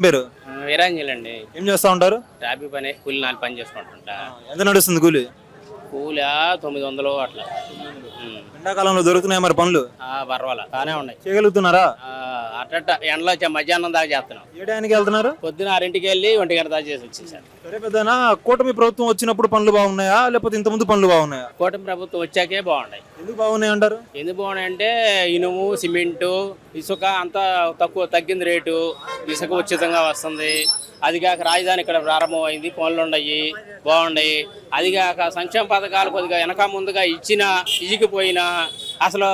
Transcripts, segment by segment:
పేరు వీరాంజలి అండి. ఏం చేస్తా ఉంటారు? ట్రాఫిక్ పని కూలి నాలుగు పని చేసుకుంటుంటా ఎంత నడుస్తుంది కూలి? కూలా తొమ్మిది వందలు అట్లా. ఎండాకాలంలో దొరుకుతున్నాయి మరి పనులు ఆ, పర్వాలా. బాగానే ఉన్నాయి. చేయగలుగుతున్నారా? అట్ట ఎండలో వచ్చా మధ్యాహ్నం దాకా చేస్తున్నాం. ఏ టైంకి వెళ్తున్నారు? పొద్దున ఆరింటికి వెళ్ళి ఒంటి గంట దాకా చేసి వచ్చేసాను సరే పెద్దనా కూటమి ప్రభుత్వం వచ్చినప్పుడు పనులు బాగున్నాయా? లేకపోతే ఇంతకుముందు పనులు బాగున్నాయా? కూటమి ప్రభుత్వం వచ్చాకే బాగున్నాయి. ఎందుకు బాగున్నాయి అంటారు? ఎందుకు బాగున్నాయంటే ఇనుము సిమెంటు ఇసుక అంతా తక్కువ తగ్గింది రేటు. ఇసుక ఉచితంగా వస్తుంది. అది కాక రాజధాని ఇక్కడ ప్రారంభమైంది పనులు ఉన్నాయి బాగున్నాయి. అది కాక సంక్షేమ పథకాలు కొద్దిగా వెనక ముందుగా ఇచ్చినా ఇజికిపోయినా అసలు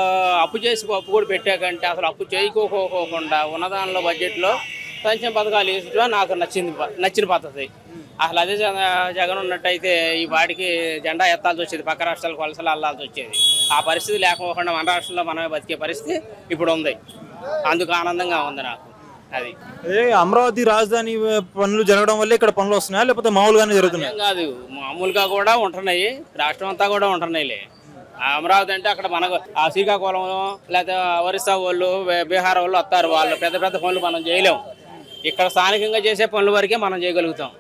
అప్పు చేసి అప్పు కూడా పెట్టాకంటే అసలు అప్పు చేయకోకోకుండా ఉన్నదానిలో బడ్జెట్లో సంక్షేమ పథకాలు వేసడం నాకు నచ్చింది నచ్చిన పద్ధతి. అసలు అదే జగ- జగన్ ఉన్నట్టయితే ఈ వాడికి జెండా ఎత్తాల్సి వచ్చేది పక్క రాష్ట్రాలకు వలసలు అల్లాల్సి వచ్చేది. ఆ పరిస్థితి లేకపోకుండా మన రాష్ట్రంలో మనమే బతికే పరిస్థితి ఇప్పుడు ఉంది. అందుకు ఆనందంగా ఉంది నాకు. అది. అదే అమరావతి రాజధాని పనులు జరగడం వల్ల ఇక్కడ పనులు వస్తున్నాయా? లేకపోతే మామూలుగానే జరుగుతున్నాయి? కాదు మామూలుగా కూడా ఉంటున్నాయి. రాష్ట్రం అంతా కూడా ఉంటున్నాయిలే. అమరావతి అంటే అక్కడ మనకు ఆ శ్రీకాకుళం లేకపోతే ఒరిస్సా వాళ్ళు బీహార్ వాళ్ళు వస్తారు. వాళ్ళు పెద్ద పెద్ద పనులు మనం చేయలేం. ఇక్కడ స్థానికంగా చేసే పనుల వరకే మనం చేయగలుగుతాం.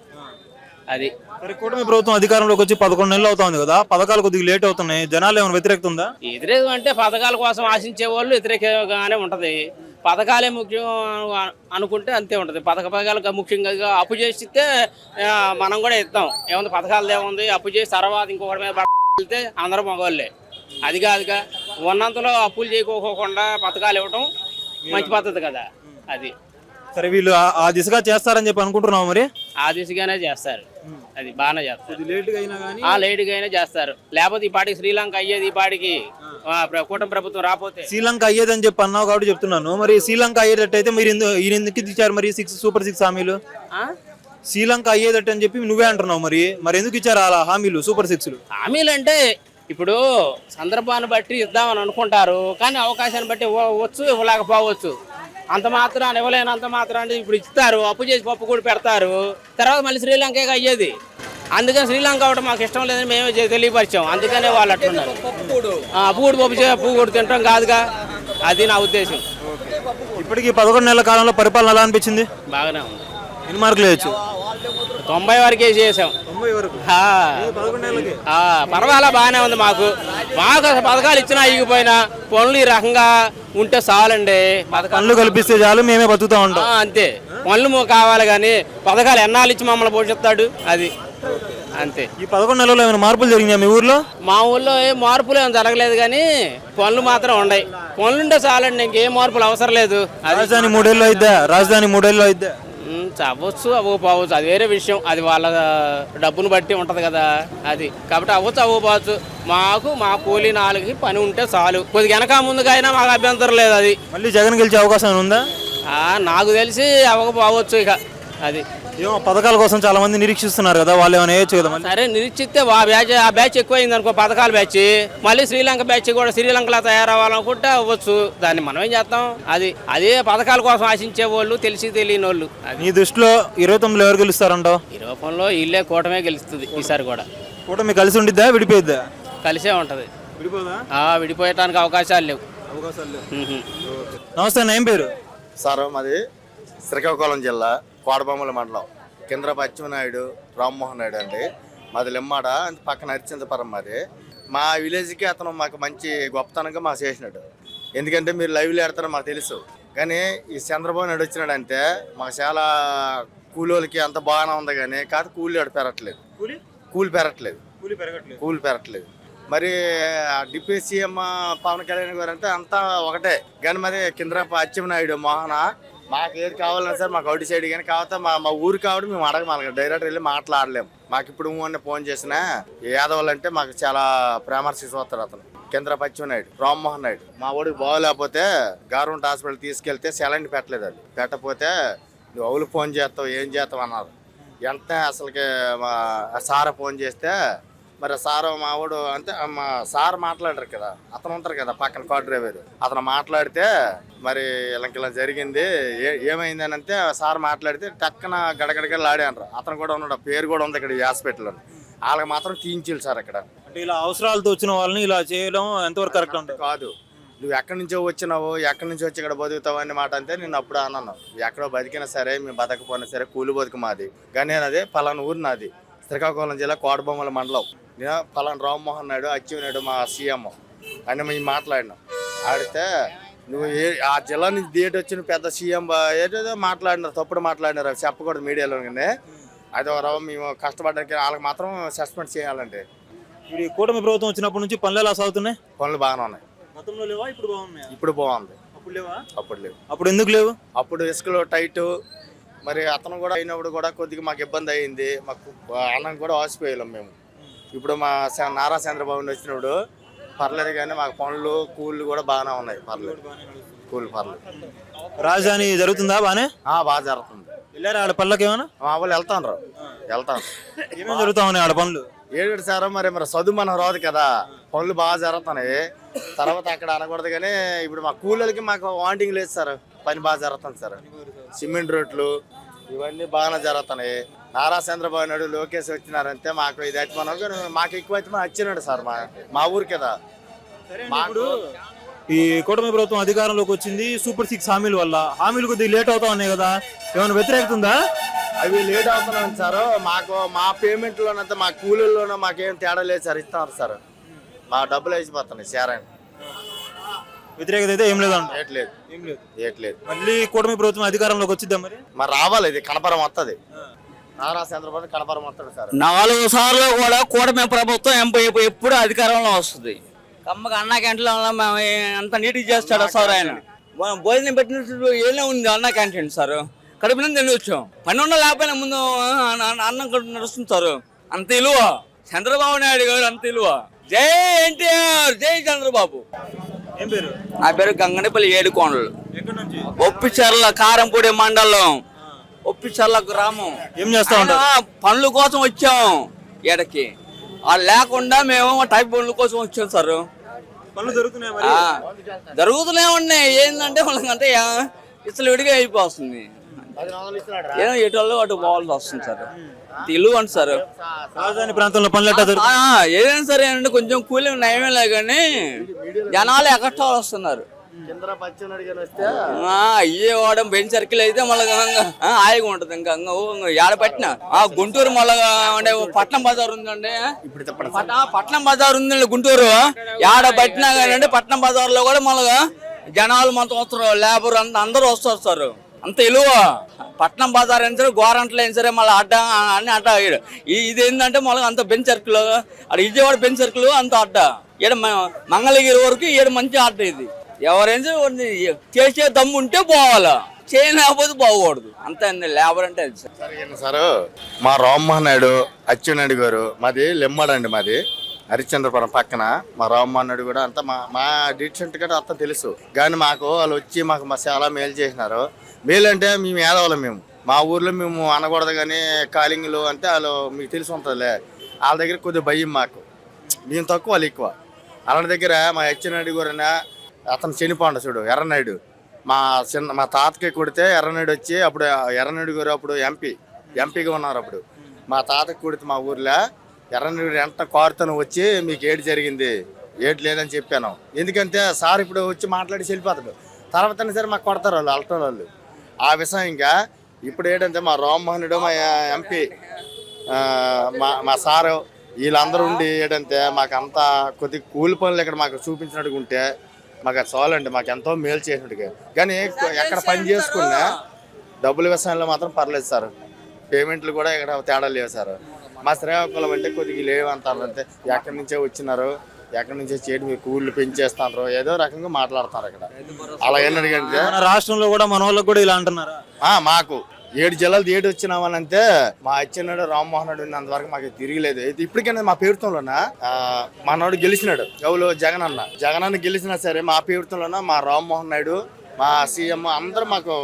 అది. కూటమి ప్రభుత్వం అధికారంలోకి వచ్చి పదకొండు నెలలు అవుతుంది కదా. పథకాలు కొద్దిగా లేట్ అవుతున్నాయి. జనాలు ఏమైనా వ్యతిరేకత ఉందా? వ్యతిరేకం అంటే పథకాల కోసం ఆశించే వాళ్ళు వ్యతిరేకంగానే ఉంటది. పథకాలే ముఖ్యం అను- అనుకుంటే అంతే ఉంటది. పథక పథకాలు ముఖ్యంగా అప్పు చేసిస్తే ఆ, మనం కూడా ఇస్తాం ఏముంది? పథకాలు ఏముంది? అప్పు చేసి తర్వాత ఇంకొకటి మీద వెళ్తే అందరూ మగవాళ్ళే. అది కాదుగా ఉన్నంతలో అప్పులు చేయకోకుండా పథకాలు ఇవ్వటం మంచి పద్ధతి కదా అది. సరే వీళ్ళు ఆ- దిశగా చేస్తారని చెప్పి అనుకుంటున్నావు మరి? ఆ దిశగానే చేస్తారు. అది బాగానే చేస్తారు. లేట్గా లేటుగా అయినా చేస్తారు. లేకపోతే ఈ పాటికి శ్రీలంక అయ్యేది ఈ పాటికి కూటమి ప్రభుత్వం రాపోతే శ్రీలంక అయ్యేదని చెప్పి అన్నావు కాబట్టి చెప్తున్నాను. మరి శ్రీలంక అయ్యేటట్టయితే మీరు ఈయన ఎందుకు ఇచ్చారు మరి సిక్స్ సూపర్ సిక్స్ హామీలు? శ్రీలంక అయ్యేదట్టు అని చెప్పి నువ్వే అంటున్నావు మరి. మరి ఎందుకు ఇచ్చారు అలా హామీలు సూపర్ సిక్స్లు? హామీలు అంటే ఇప్పుడు సందర్భాన్ని బట్టి ఇద్దామని అనుకుంటారు కానీ అవకాశాన్ని బట్టి ఇవ్వచ్చు ఇవ్వలేకపోవచ్చు. అంత మాత్రాన్ని ఇవ్వలేనంత మాత్రాన్ని ఇప్పుడు ఇస్తారు అప్పు చేసి పప్పు కూడా పెడతారు తర్వాత మళ్ళీ శ్రీలంకే అయ్యేది. అందుకని శ్రీలంక అవడం మాకు ఇష్టం లేదని మేమే తెలియపరిచాం. అందుకనే వాళ్ళు అట్లున్నారు. కూడా పప్పు కూడా తింటాం కాదుగా. అది నా ఉద్దేశం. ఇప్పటికి పదకొండు నెలల కాలంలో పరిపాలన ఎలా అనిపించింది? బాగానే ఉంది. ఎన్ని మార్కులు వేయచ్చు? తొంభై వరకే చేసాం. తొంభై వరకు. ఆ. పదకొండు నెలలకి ఆ, పర్వాలా బాగానే ఉంది మాకు. మాకు అసలు పథకాలు ఇచ్చినా ఇగిపోయినా పనులు ఈ రకంగా ఉంటే చాలండి. పథకాలు పనులు కల్పిస్తే చాలు మేమే బతుకుతా ఆ, ఉంటాం అంతే. పనులు కావాలి కానీ పథకాలు ఎన్నాళ్ళు ఇచ్చి మమ్మల్ని పోషిస్తాడు? అది. అంతే. ఈ పదకొండు నెలల్లో ఏమైనా మార్పులు జరిగినాయా మీ ఊర్లో? మా ఊళ్ళో ఏం మార్పులు ఏం జరగలేదు కానీ పనులు మాత్రం ఉన్నాయి. పనులు ఉంటే చాలండి ఇంకేం మార్పులు అవసరం లేదు. రాజధాని మూడేళ్ళు అయిద్దా? రాజధాని మూడేళ్ళు అయిద్దా? అవ్వచ్చు అవ్వకపోవచ్చు. అది వేరే విషయం. అది వాళ్ళ డబ్బును బట్టి ఉంటది కదా అది. కాబట్టి అవ్వచ్చు అవ్వకపోవచ్చు. మాకు మా కూలీ నాలుగుకి పని ఉంటే చాలు. కొద్దిగా వెనక ముందుగా అయినా మాకు అభ్యంతరం లేదు అది. మళ్ళీ జగన్ గెలిచే అవకాశం ఉందా? ఆ, నాకు తెలిసి అవ్వకపోవచ్చు ఇక అది. ఏమో పథకాల కోసం చాలా మంది నిరీక్షిస్తున్నారు కదా వాళ్ళు ఏమైనా వేయచ్చు కదా మళ్ళీ? సరే నిరీక్షిస్తే ఆ బ్యాచ్ ఆ బ్యాచ్ ఎక్కువైంది అనుకో పథకాల బ్యాచ్. మళ్ళీ శ్రీలంక బ్యాచ్ కూడా శ్రీలంకలో తయారవ్వాలనుకుంటే అవ్వచ్చు. దాన్ని మనం ఏం చేస్తాం? అది అదే పథకాల కోసం ఆశించే వాళ్ళు తెలిసి తెలియని వాళ్ళు అది. నీ దృష్టిలో ఇరవై తొమ్మిదిలో ఎవరు గెలుస్తారంటావు ఈ రూపంలో ఇల్లే కూటమే గెలుస్తుంది ఈసారి కూడా. కూటమి కలిసి ఉండిద్దా విడిపోయిద్దా? కలిసే ఉంటది. విడిపోదా? ఆ, విడిపోయటానికి అవకాశాలు లేవు. అవకాశాలు లేవు. నమస్తే అన్న, ఏం పేరు? సార్ మాది శ్రీకాకుళం జిల్లా. కోడబొమ్మల మండలం. కింద్ర పశ్చిమనాయుడు రామ్మోహన్ నాయుడు అండి. మాది లిమ్మాడ పక్కన హరిచంద్రపురం మాది. మా విలేజ్కి అతను మాకు మంచి గొప్పతనంగా మాకు చేసినాడు. ఎందుకంటే మీరు లైవ్లో ఆడతారో మాకు తెలుసు. కానీ ఈ చంద్రబాబు నాయుడు వచ్చినాడంటే మాకు చాలా కూలోళ్ళకి అంత బాగానే ఉంది కానీ కాదు కూలి ఆడు పెరట్లేదు కూలి? కూలి పెరట్లేదు కూలి పెరగట్లేదు. కూలి పెరట్లేదు మరి ఆ డిప్యూటీ సీఎం పవన్ కళ్యాణ్ గారు అంటే అంతా ఒకటే. కానీ మరి కింద అచ్చెన్నాయుడు మోహన మాకు ఏది కావాలన్నా సరే మాకు అవుట్ సైడ్ కానీ కాకపోతే మా మా ఊరు కాబట్టి మేము అడగమాలి డైరెక్ట్ వెళ్ళి మాట్లాడలేము. మాకు ఇప్పుడు మొన్న ఫోన్ చేసిన యాదవులు అంటే మాకు చాలా పరామర్శించి చూస్తారు అతను. కేంద్ర పశ్చిమనాయుడు రామ్మోహన్ నాయుడు. మా ఊడికి బాగోలేకపోతే గవర్నమెంట్ హాస్పిటల్ తీసుకెళ్తే సెలైన్ పెట్టలేదు అది పెట్టకపోతే నువ్వు అవులు ఫోన్ చేస్తావు ఏం చేస్తావు అన్నారు. వెంటనే అసలుకి మా సార్ ఫోన్ చేస్తే మరి సార్ మావాడు అంటే మా సార్ మాట్లాడరు కదా అతను ఉంటారు కదా పక్కన కార్ డ్రైవర్. అతను మాట్లాడితే మరి ఇలాంటి ఇలా జరిగింది ఏ ఏమైంది అని అంటే సార్ మాట్లాడితే టక్కన గడగడగడలు ఆడారు అతను కూడా ఉన్నాడు పేరు కూడా ఉంది ఇక్కడ ఈ హాస్పిటల్లో. వాళ్ళకి మాత్రం తీయించాలి సార్ ఇక్కడ. అంటే ఇలా అవసరాలతో వచ్చిన వాళ్ళని ఇలా చేయడం ఎంతవరకు కరెక్ట్ ఉంటుంది కాదు. నువ్వు ఎక్కడి నుంచో వచ్చినావు ఎక్కడి నుంచి వచ్చి ఇక్కడ బతుకుతావు అనే మాట అంటే నేను అప్పుడు అన్నాను. ఎక్కడో బతికినా సరే మేము బతకపోయినా సరే కూలి బతుకు మాది. కానీ అదే పలానా ఊరు నాది. శ్రీకాకుళం జిల్లా కోటబొమ్మల మండలం. పలానా రామ్మోహన్ నాయుడు అచ్చెన్నాయుడు మా సీఎం. అని మేము మాట్లాడినాం. ఆడితే నువ్వు ఏ ఆ జిల్లా నుంచి డేట్ వచ్చిన పెద్ద సీఎం ఏదేదో మాట్లాడినారు తప్పుడు మాట్లాడినారు అవి చెప్పకూడదు మీడియాలో కానీ. అది రవ్వ మేము కష్టపడడానికి వాళ్ళకి మాత్రం సస్పెండ్ చేయాలండి. ఇప్పుడు కూటమి ప్రభుత్వం వచ్చినప్పటి నుంచి పనులు ఎలా సాగుతున్నాయి? పనులు బాగానే ఉన్నాయి. గతంలో లేవా ఇప్పుడు బాగున్నాయా? ఇప్పుడు బాగుంది. అప్పుడు లేవా? అప్పుడు లేవు. అప్పుడు ఎందుకు లేవు? అప్పుడు ఇసుకలో టైట్. మరి అతను కూడా అయినప్పుడు కూడా కొద్దిగా మాకు ఇబ్బంది అయింది. మాకు అన్నం కూడా వాసిపోయాం మేము. ఇప్పుడు మా నారా చంద్రబాబు వచ్చినప్పుడు పర్లేదు కానీ మాకు పనులు కూళ్ళు కూడా బాగానే ఉన్నాయి పర్లేదు కూలి పర్లేదు రాజధాని జరుగుతుందా బానే? ఆ, బాగా జరుగుతుంది. వెళ్ళారా ఆడ పనులకు ఏమైనా? మా వాళ్ళు వెళ్తాను వెళ్తాను ఏమేమి జరుగుతా ఉన్నాయి ఆడ పనులు? ఏడు సార్ మరి మరి చదువు మనం రాదు కదా. పనులు బాగా జరుగుతున్నాయి. తర్వాత అక్కడ అనకూడదు కానీ ఇప్పుడు మా కూలీలకి మాకు వాంటింగ్ లేదు సార్. పని బాగా జరుగుతుంది సార్. సిమెంట్ రోడ్లు ఇవన్నీ బాగానే జరుగుతున్నాయి. నారా చంద్రబాబు నాయుడు లోకేష్ వచ్చినారంటే మాకు ఇది అయితే మనం మాకు ఎక్కువ అయితే మనం వచ్చినాడు సార్ మా మా ఊరు కదా. ఇప్పుడు ఈ కూటమి ప్రభుత్వం అధికారంలోకి వచ్చింది సూపర్ సిక్స్ హామీల వల్ల. హామీలు కొద్దిగా లేట్ అవుతా ఉన్నాయి కదా. ఏమైనా వ్యతిరేకత ఉందా? అవి లేట్ అవుతున్నాయి సార్. మాకు మా పేమెంట్లోనంతా మా కూలీల్లోనూ మాకేం తేడా లేదు సార్. ఇస్తున్నారు సార్. మా డబ్బులు వేసిపోతున్నాయి సారాయన వ్యతిరేకత అయితే ఏం ఏట్లేదు ఏం లేదు. ఏట్లేదు మళ్ళీ కూటమి ప్రభుత్వం అధికారంలోకి వచ్చిద్దా మరి? మరి రావాలి ఇది కనపరం వస్తుంది నారా చంద్రబాబు కనపరం వస్తాడు సార్. నాలుగు సార్లు కూడా కూటమి ప్రభుత్వం ఎంప ఎప్పు- ఎప్పుడు అధికారంలో వస్తుంది. కమ్మకి అన్న క్యాంటీన్లో మేము అంత నీట్గా చేస్తాడు సార్ ఆయన? మనం భోజనం పెట్టినట్టు ఏనే ఉంది అన్న క్యాంటీన్ సార్. కడుపు నుంచి తినవచ్చు పని ఉన్న లేకపోయినా ముందు అన్న- నడుస్తుంది సార్. అంత ఇలువ. చంద్రబాబు నాయుడు గారు అంత ఇలువ. జై ఎన్టీఆర్ జై చంద్రబాబు. నా పేరు గంగనపల్లి ఏడుకోండలు ఒప్పిచర్ల కారంపూడి మండలం. ఒప్పిచర్ల గ్రామం? ఏం చేస్తా ఉంటారు? పనుల కోసం వచ్చాం ఎడకి ఆ లేకుండా మేము టైప్ పనుల కోసం వచ్చాం సార్. పనులు జరుగుతున్నాయి జరుగుతూనే ఉన్నాయి. ఏంటంటే వాళ్ళకంటే ఇసలు విడిగా అయిపోతుంది ఏదో ఎటు వాళ్ళు అటు పోవాల్సి వస్తుంది సార్. అండి సార్. రాజధాని ప్రాంతంలో పనులు ఏదైనా సరే కొంచెం కూలి నయమే లే కానీ జనాలు ఎక్కటాలు వస్తున్నారు. కింద పచ్చని కానీ వస్తే ఆ, అయ్యే వాడడం బెంచ్ సర్కిల్ అయితే మళ్ళీ హాయిగా ఉంటది ఇంకా ఏడ పెట్టిన? ఆ గుంటూరు మళ్ళా పట్నం బజార్ ఉందండి పట్నం బజార్ ఉందండి గుంటూరు. ఏడ పట్టినా కానీ పట్నం బజార్లో కూడా మళ్ళా జనాలు మొత్తం వస్తారు లేబర్ అంత అందరూ వస్తారు సార్. అంత ఇలువ. పట్నం బజార్ అయినా సరే గోరంట్లు అయినా సరే మళ్ళీ అడ్డ అన్ని అడ్డ ఇది ఏంటంటే మళ్ళీ అంత బెంచ్ సర్కిల్ అక్కడ విజయవాడ బెంచ్ సర్కిల్ అంత అడ్డ. ఈడ మంగళగిరి వరకు ఈడ మంచి అడ్డ ఇది. ఎవరైనా చేసే దమ్ము ఉంటే పోవాలా? చేయలేకపోతే బాగూడదు అంత లేబర్ అంటే అది. Sir sir? మా రామ్మోహన్ నాయుడు అచ్చెన్నాయుడు గారు మాది లెమ్మడండి మాది. హరిశ్చంద్రపురం పక్కన. మా రామ్మోహన్ నాయుడు కూడా అంతా మా మా డీసెంట్ కూడా అంతా తెలుసు. కానీ మాకు వాళ్ళు వచ్చి మాకు మా చాలా మేలు చేసినారు. మేలు అంటే మేము ఏదవాళ్ళం మేము. మా ఊర్లో మేము అనకూడదు కానీ కాలింగ్లు అంటే వాళ్ళు మీకు తెలిసి ఉంటుందిలే. వాళ్ళ దగ్గర కొద్దిగా భయం మాకు. మేము తక్కువ వాళ్ళు ఎక్కువ. వాళ్ళ దగ్గర మా హెచ్చెన్నాయుడు గారు అతను చనిపోండ చూడు ఎర్రనాయుడు. మా చిన్న మా తాతకి కొడితే ఎర్రనాయుడు వచ్చి అప్పుడు ఎర్రనాయుడు గారు అప్పుడు ఎంపీ ఎంపీగా ఉన్నారు అప్పుడు. మా తాతకి కొడితే మా ఊర్లో ఎర్రనాయుడు ఎంత కారుతను వచ్చి మీకు ఏడు జరిగింది ఏడు లేదని చెప్పాను. ఎందుకంటే సార్ ఇప్పుడు వచ్చి మాట్లాడి వెళ్ళిపోతాడు తర్వాత సరే మాకు కొడతారు వాళ్ళు అల్టో వాళ్ళు. ఆ విషయం ఇంకా ఇప్పుడు ఏంటంటే మా రామ్మోహనుడు మా ఎంపీ మా మా సారు వీళ్ళందరూ ఉండి ఏంటంటే మాకు అంతా కొద్ది కూలి పనులు ఇక్కడ మాకు చూపించినట్టుగా ఉంటే మాకు అది చాలండి మాకు ఎంతో మేలు చేసినట్టుగా. కానీ ఎక్కడ పని చేసుకున్నా డబ్బుల విషయంలో మాత్రం పర్లేదు సార్. పేమెంట్లు కూడా ఇక్కడ తేడా లేవు సార్. మా శ్రీకాకుళం అంటే కొద్దిగా లేవు అంటారు అంతే. ఎక్కడి నుంచో వచ్చినారు ఎక్కడి నుంచో చేయడం మీరు కూళ్ళు పెంచేస్తున్నారు ఏదో రకంగా మాట్లాడుతున్నారు ఇక్కడ. అలా ఏంటంటే మన రాష్ట్రంలో కూడా మన వాళ్ళకి కూడా ఇలా అంటున్నారా? ఆ, మాకు. ఏడు జిల్లాలు ఏడు వచ్చినామనంటే మా అచ్చెన్నాడు రామ్మోహన్ రెడ్డి ఉన్నంతవరకు మాకు తిరిగిలేదు. అయితే ఇప్పటికైనా మా పేరుతంలోన మనోడు గెలిచినాడు. ఎవరు? జగన్ అన్న. జగన్ అన్న గెలిచినా సరే మా పేరుతంలోన మా రామ్మోహన్ నాయుడు మా సీఎం అందరూ మాకు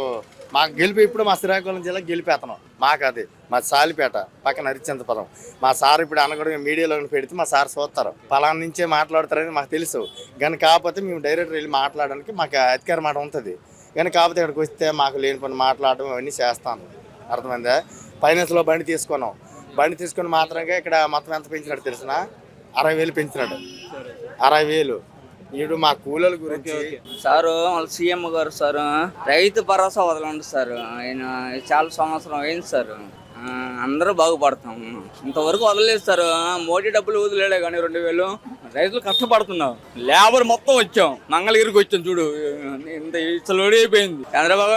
మాకు గెలిపి ఇప్పుడు మా శ్రీకాకుళం జిల్లా గెలిపేతనం మాకు అది. మా సాలిపేట పక్కన హరిచంద్రపురం మా సార్ ఇప్పుడు అనగడం మీడియాలో పెడితే మా సార్ చూస్తారు పలానా నుంచే మాట్లాడతారని మాకు తెలుసు. కానీ కాకపోతే మేము డైరెక్ట్ వెళ్ళి మాట్లాడడానికి మాకు అధికారం మాట ఉంటుంది. కానీ కాకపోతే ఇక్కడికి వస్తే మాకు లేని పని మాట్లాడడం అవన్నీ చేస్తాను. అర్థమైందా? ఫైనాన్స్లో బండి తీసుకున్నాం. బండి తీసుకుని మాత్రమే ఇక్కడ మొత్తం ఎంత పెంచినాడు తెలిసిన? అరవై వేలు పెంచినాడు. అరవై వేలు. ఇప్పుడు మా కూలీల గురించి సారు వాళ్ళ సీఎం గారు సార్ రైతు భరోసా వదలండి సార్. ఆయన చాలా సంవత్సరం అయింది సార్. అందరూ బాగుపడతాం. ఇంతవరకు వదలలేదు సార్. మోడీ డబ్బులు వదిలేడే కానీ రెండు వేలు. రైతులు కష్టపడుతున్నాం. లేబర్ మొత్తం వచ్చాం. మంగళగిరికి వచ్చాం చూడు. ఇంత ఇసలు అయిపోయింది. చంద్రబాబు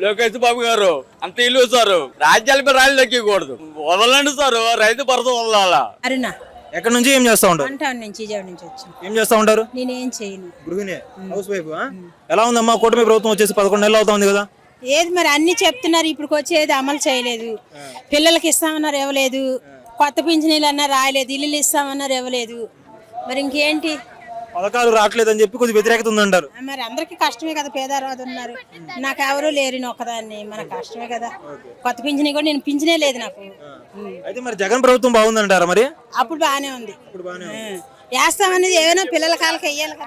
లోకేష్ బాబు గారు అంత ఇల్లు సార్. రాజ్యాలపై రాళ్ళు దక్కకూడదు వదలండి సార్. రైతు భరోసా వదలాలా? అరుణ. ఎక్కడి నుంచి ఏం చేస్తా ఉంటారు? అంటాను నుంచి విజయవాడ నుంచి వచ్చాను ఏం చేస్తా ఉంటారు? నేనేం చేయను. గృహిణి హౌస్ వైఫ్ ఎలా ఉందమ్మా? కూటమి ప్రభుత్వం వచ్చేసి పదకొండు నెలలు అవుతా ఉంది కదా? ఏది మరి? అన్ని చెప్తున్నారు. ఇప్పుడు వచ్చేది అమలు చేయలేదు. పిల్లలకి ఇస్తామన్నారు ఇవ్వలేదు. కొత్త పింఛనీలు అన్నారు రాయలేదు. ఇల్లులు ఇస్తామన్నారు ఇవ్వలేదు. మరి ఇంకేంటి? పథకాలు రావట్లేదని చెప్పి కొద్దిగా వ్యతిరేకత ఉందంటారు. మరి అందరికీ కష్టమే కదా పేదవారు ఉన్నారు. నాకు ఎవరు లేరు నేను ఒక్కదాన్ని. మన కష్టమే కదా. కొత్త పింఛనీ కూడా నేను పింఛనే లేదు నాకు. అయితే మరి జగన్ ప్రభుత్వం బాగుందంటారా మరి? అప్పుడు బాగానే ఉంది. ఇప్పుడు బాగానే ఆ. వేస్తామనేది ఏమైనా పిల్లల కాలకి వెయ్యాలి కదా.